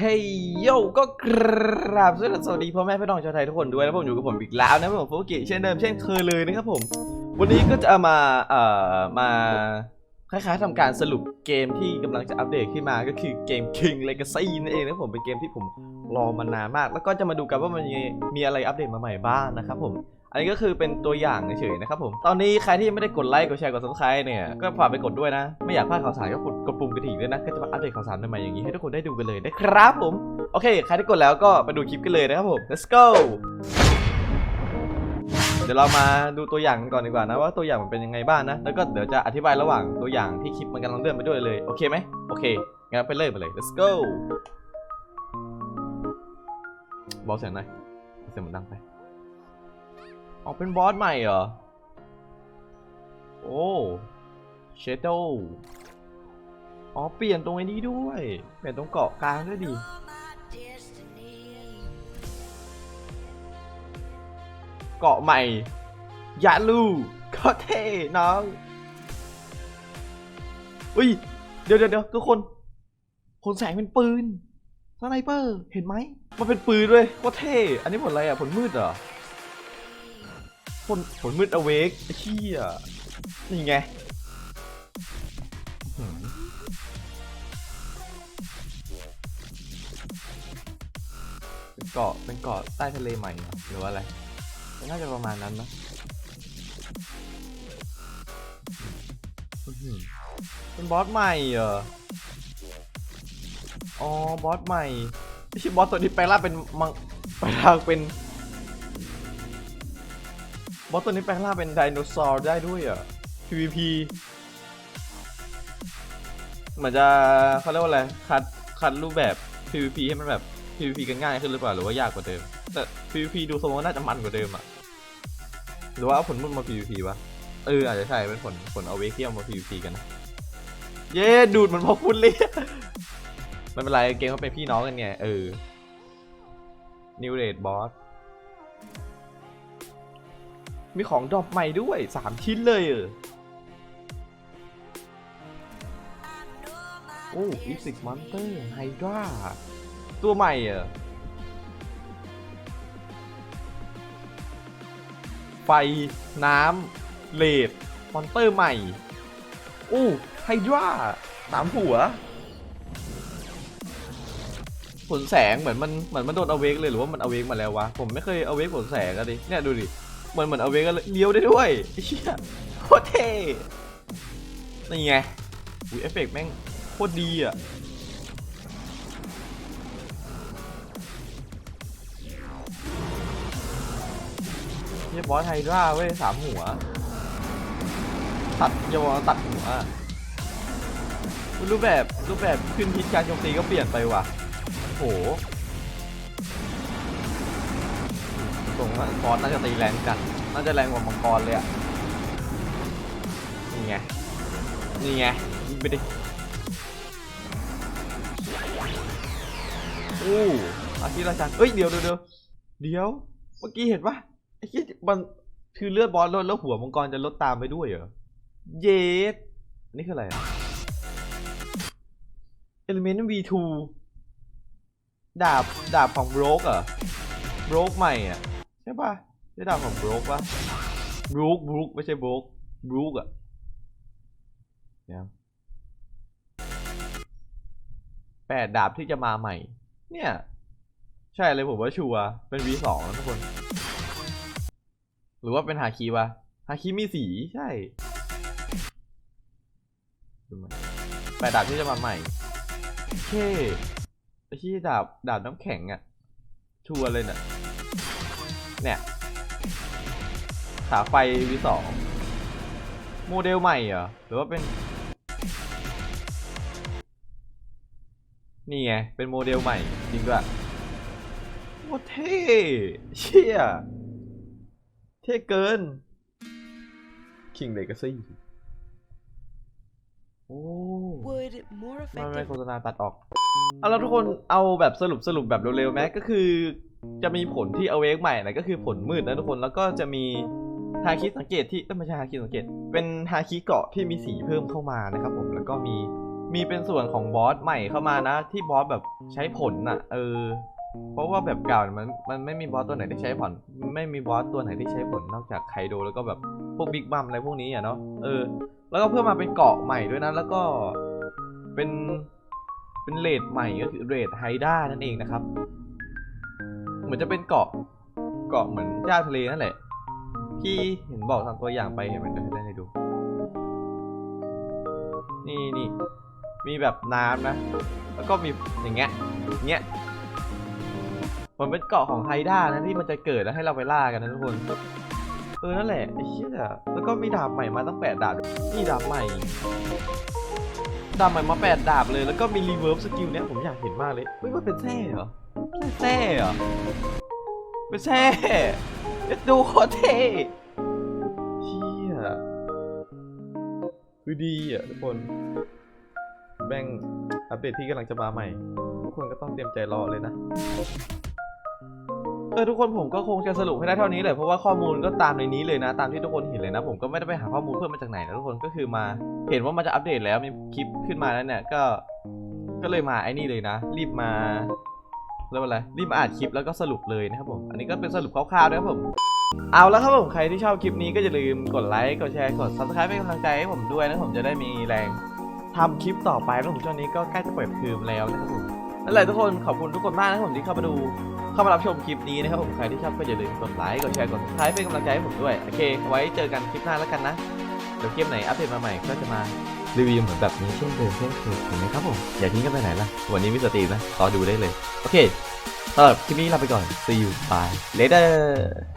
เฮ้ยโยก็กราบสวัสดีพ่อแม่พี่น้องชาวไทยทุกคนด้วยแล้วผมอยู่กับผมอีกแล้วนะผมโฟกิเช่นเดิมเช่นเคยเลยนะครับผม วันนี้ก็จะมาเอ่อมาคล้ายๆทำการสรุปเกมที่กำลังจะอัปเดตขึ้นมาก็คือเกม King Legacy นั่นเองนะผมเป็นเกมที่ผมรอมานานมาก แล้วก็จะมาดูกันว่ามันมีอะไรอัปเดตมาใหม่บ้างนะครับผมอันนี้ก็คือเป็นตัวอย่างเฉยๆนะครับผม ตอนนี้ใครที่ยังไม่ได้กดไลค์กดแชร์กด subscribe เนี่ย ก็ฝากไปกดด้วยนะ ไม่อยากพลาดข่าวสารก็กดกดปุ่มกระดิ่งด้วยนะ ก็จะมาอัปเดตข่าวสารใหม่ๆอย่างนี้ให้ทุกคนได้ดูกันเลยนะครับผม โอเค ใครที่กดแล้วก็ไปดูคลิปกันเลยนะครับผม let's go เดี๋ยวเรามาดูตัวอย่างกันก่อนดีกว่านะว่าตัวอย่างมันเป็นยังไงบ้างนะ แล้วก็เดี๋ยวจะอธิบายระหว่างตัวอย่างที่คลิปมันกำลังเลื่อนไปด้วยเลยโอเคไหมโอเคงั้นไปเลยไปเลย let's go เบาเสียงหน่อยเสียงมันดังไป ออกเป็นบอสใหม่เหรอ โอ้เชโดอ๋อ เปลี่ยนตรงไอ้นี้ด้วย เปลี่ยนตรงเกาะกลางด้วยดิ เกาะใหม่ ยาลูก็เท่น้องอุ้ย เดี๋ยวเดี๋ยวเดี๋ยวทุกคนผลแสงเป็นปืนสไนเปอร์ เห็นไหม มันเป็นปืนด้วยโคตรเท่ อันนี้ผลอะไรอะ ผลมืดเหรอ ผลผลมืดอเวกไอ้เชี่ยนี่ไงเป็นเกาะเป็นเกาะใต้ทะเลใหม่เหรอหรือว่าอะไรน่าจะประมาณนั้นนะเป็นบอสใหม่เหรอ อ๋อ บอสใหม่ไม่ใช่บอสตัวนี้แปลงร่างเป็นมังแปลงร่างเป็น บอสตัวนี้แปลงร่างเป็นไดโนเสาร์ได้ด้วยอะ PVP เหมือนจะเขาเรียกว่าอะไร คัด คัดรูปแบบ PVP ให้มันแบบ PVP กันง่ายขึ้นหรือเปล่า หรือว่ายากกว่าเดิม แต่ PVP ดูทรงว่าน่าจะมันกว่าเดิมอะ หรือว่าเอาผลมุ่นมา PVP วะเอออาจจะใช่เป็นผลผลเอาเวกที่เอามา PVP กันนะเย้ดูดเหมันพอคุณเลยไม่เป็นไรเกมเขาเป็นพี่น้องกันไงเออ New Raid Boss มีของดรอปใหม่ด้วย 3 ชิ้นเลยเออโอ้อีสิกมอนเตอร์ไฮดราตัวใหม่เหรอไฟ น้ำเลดมอนเตอร์ใหม่อู้ไฮดราสามหัวผลแสงเหมือนมันเหมือนมันโดนเอาเวกเลยหรือว่ามันเอาเวกมาแล้ววะ ผมไม่เคยเอาเวกผลแสงอะดิ เนี่ยดูดิ เหมือนเหมือนเอาเวกันเลี้ยวได้ด้วยเชี่ยโคตรเท่นี่ไงอุ้ยเอฟเฟกต์แม่งโคตรดีอะเฮียบอสไฮดราเว้ยสามหัว ตัดอยาวาตัดหัว รูปแบบรูปแบบขึ้นทิศการโจมตีก็เปลี่ยนไปว่ะโห ตรงนั้นบอสน่าจะตีแรงจัด น่าจะแรงกว่ามังกรเลยอะ นี่ไง นี่ไงยิงไปดิโอ้อาคิราชันเอ้ยเดี๋ยวเดี๋ยวเดี๋ยวเดี๋ยว เมื่อกี้เห็นปะไอ้ที่มันคือเลือดบอสลดแล้วหัวมังกรจะลดตามไปด้วยเหรอ เยสนนี่คืออะไรอะ Element V2 ดาบ ดาบของโบรกเหรอโบรกใหม่อะ ใช่ป่ะใช่ดาบของบรูคปะบรูคบรูคไม่ใช่บรูคบรูคอะเนี่ยแปดดาบที่จะมาใหม่ เนี่ย ใช่เลยผมว่าชัวเป็น V2 นะทุกคน หรือว่าเป็นฮาคิวะฮาคิมีสีใช่แปดดาบที่จะมาใหม่เท่ไอ้ที่ดาบดาบน้ำแข็งอะชัวเลยเนี่ย เนี่ยขาไฟวีสองโมเดลใหม่เหรอ หรือว่าเป็น นี่ไง เป็นโมเดลใหม่ จริงด้วยโคตรเท่เชี่ย เท่เกิน King Legacy โอ้ Would more ไม่ไม่ effective โฆษณาตัดออก เอาแล้วทุกคนเอาแบบสรุปสรุปแบบเร็วๆไหมก็คือ จะมีผลที่เอาเวกใหม่นะก็คือผลมืดนะทุกคนแล้วก็จะมีฮาคิสังเกตที่เอ้ยไม่ใช่ฮาคิสังเกต เป็นฮาคิเกาะที่มีสีเพิ่มเข้ามานะครับผมแล้วก็มีมีเป็นส่วนของบอสใหม่เข้ามานะ ที่บอสแบบใช้ผลน่ะ เออ เพราะว่าแบบเก่ามันมันไม่มีบอสตัวไหนที่ใช้ผลไม่มีบอสตัวไหนที่ใช้ผลนอกจากไคโดแล้วก็แบบพวกบิ๊กบัมอะไรพวกนี้อะเนาะเออ แล้วก็เพิ่มมาเป็นเกาะใหม่ด้วยนะ แล้วก็เป็นเป็นเลดใหม่ก็คือเรดไฮด้านั่นเองนะครับ เหมือนจะเป็นเกาะเกาะเหมือนเจ้าทะเลนั่นแหละ ที่เห็นบอกทำตัวอย่างไปเห็นไหมเดี๋ยวให้ได้ให้ดู นี่นี่มีแบบน้ำนะ แล้วก็มีอย่างเงี้ยอย่างเงี้ยมันเป็นเกาะของไฮด้านะที่มันจะเกิดแล้วให้เราไปล่ากันนะทุกคน เออ นั่นแหละไอ้เชี่ยแล้วก็มีดาบใหม่มาตั้งแปดดาบนี่ดาบใหม่ ดาบใหม่มาแปดดาบเลย แล้วก็มีรีเวิร์สกิลเนี้ยผมอยากเห็นมากเลยเฮ้ยมันเป็นแท่เหรอแท่เหรอเป็นแท่ดดูโคตรเท่เชี่ยคือดีอะทุกคน แบ่งอัปเดตที่กำลังจะมาใหม่ ทุกคนก็ต้องเตรียมใจรอเลยนะ เออทุกคนผมก็คงจะสรุปให้ได้เท่านี้เลยเพราะว่าข้อมูลก็ตามในนี้เลยนะ ตามที่ทุกคนเห็นเลยนะ ผมก็ไม่ได้ไปหาข้อมูลเพิ่มมาจากไหนนะทุกคนก็คือมาเห็นว่ามันจะอัปเดตแล้วมีคลิปขึ้นมาแล้วเนี่ยก็ก็เลยมาไอ้นี่เลยนะ รีบมาเรียกว่าอะไรรีบมาอ่านคลิปแล้วก็สรุปเลยนะครับผมอันนี้ก็เป็นสรุปคร่าวๆนะครับผมเอาแล้วครับผมใครที่ชอบคลิปนี้ก็อย่าลืมกดไลค์กดแชร์กด subscribe เป็นกำลังใจให้ผมด้วยนะผมจะได้มีแรงทำคลิปต่อไปแล้วผมช่วงนี้ก็ใกล้จะเปิดเทอมแล้วนะครับผมนั่นแหละทุกคนขอบคุณทุกคนมากนะผมที่เข้ามาดู เข้ามารับชมคลิปนี้นะครับผมใครที่ชอบก็อย่าลืมกดไลค์กดแชร์กด subscribe เป็นกำลังใจให้ผมด้วยโอเคไว้เจอกันคลิปหน้าแล้วกันนะเดี๋ยวเกมไหนอัปเดตมาใหม่ก็จะมารีวิวเหมือนแบบนี้เช่นเดิมเช่นเคยถูกไหมครับผมอย่าทิ้งกันไปไหนล่ะวันนี้มิสตร์ตีนะรอดูได้เลยโอเคสำหรับคลิปนี้ลาไปก่อน see you bye later